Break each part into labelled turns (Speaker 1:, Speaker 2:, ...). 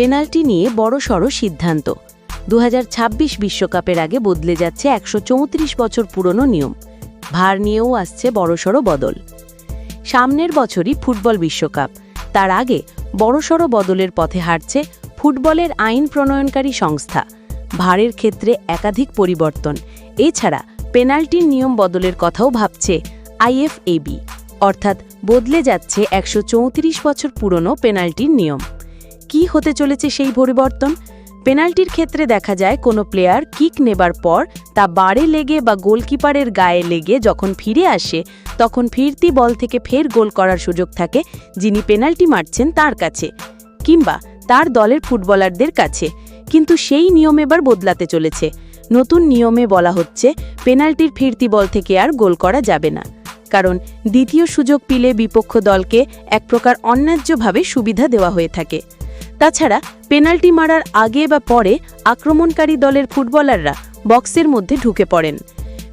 Speaker 1: Penalty নিয়ে বড়সড় সিদ্ধান্ত। দু বিশ্বকাপের আগে বদলে যাচ্ছে একশো চৌত্রিশ বছর পুরনো নিয়ম। ভার নিয়েও আসছে বড়সড় বদল। সামনের বছরই ফুটবল বিশ্বকাপ। তার আগে বড়সড় বদলের পথে হাঁটছে ফুটবলের আইন প্রণয়নকারী সংস্থা। ভারের ক্ষেত্রে একাধিক পরিবর্তন। এছাড়া পেনাল্টির নিয়ম বদলের কথাও ভাবছে আইএফএবি। অর্থাৎ বদলে যাচ্ছে একশো চৌত্রিশ বছর পুরনো পেনাল্টির নিয়ম। কি হতে চলেছে সেই পরিবর্তন? পেনাল্টির ক্ষেত্রে দেখা যায় কোনো প্লেয়ার কিক নেবার পর তা বারে লেগে বা গোলকিপারের গায়ে লেগে যখন ফিরে আসে, তখন ফিরতি বল থেকে ফের গোল করার সুযোগ থাকে যিনি পেনাল্টি মারছেন তার কাছে কিংবা তার দলের ফুটবলারদের কাছে। কিন্তু সেই নিয়ম এবার বদলাতে চলেছে। নতুন নিয়মে বলা হচ্ছে পেনাল্টির ফিরতি বল থেকে আর গোল করা যাবে না। কারণ দ্বিতীয় সুযোগ পিলে বিপক্ষ দলকে এক প্রকার অন্যায্যভাবে সুবিধা দেওয়া হয়ে থাকে। তাছাড়া পেনাল্টি মারার আগে বা পরে আক্রমণকারী দলের ফুটবলাররা বক্সের মধ্যে ঢুকে পড়েন।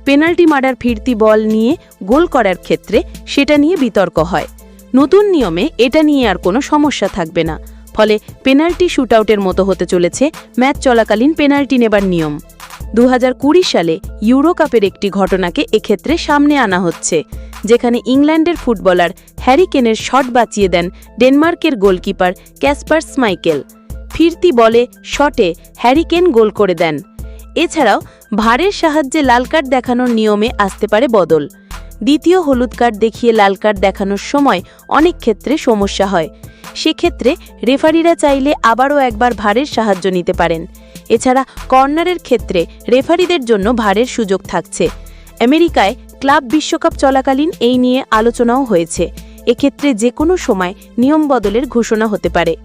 Speaker 1: পেনাল্টি মারার ফিরতি বল নিয়ে গোল করার ক্ষেত্রে সেটা নিয়ে বিতর্ক হয়। নতুন নিয়মে এটা নিয়ে আর কোনো সমস্যা থাকবে না। ফলে পেনাল্টি শুটআউটের মতো হতে চলেছে ম্যাচ চলাকালীন পেনাল্টি নেবার নিয়ম। দু হাজার কুড়ি সালে ইউরো কাপের একটি ঘটনাকে এক্ষেত্রে সামনে আনা হচ্ছে, যেখানে ইংল্যান্ডের ফুটবলার হ্যারি কেনের শট বাঁচিয়ে দেন ডেনমার্কের গোলকিপার ক্যাসপার স্মাইকেল। ফিরতি বলে শটে হ্যারিকেন গোল করে দেন। এছাড়াও ভারের সাহায্যে লাল কার্ড দেখানোর নিয়মে আসতে পারে বদল। দ্বিতীয় হলুদ কার্ড দেখিয়ে লাল কার্ড দেখানোর সময় অনেক ক্ষেত্রে সমস্যা হয়। সেক্ষেত্রে রেফারিরা চাইলে আবারও একবার ভারের সাহায্য নিতে পারেন। এছাড়া কর্নারের ক্ষেত্রে রেফারিদের জন্য ভারের সুযোগ থাকছে। আমেরিকায় ক্লাব বিশ্বকাপ চলাকালীন এই নিয়ে আলোচনাও হয়েছে। এক্ষেত্রে যে কোনো সময় নিয়ম বদলের ঘোষণা হতে পারে।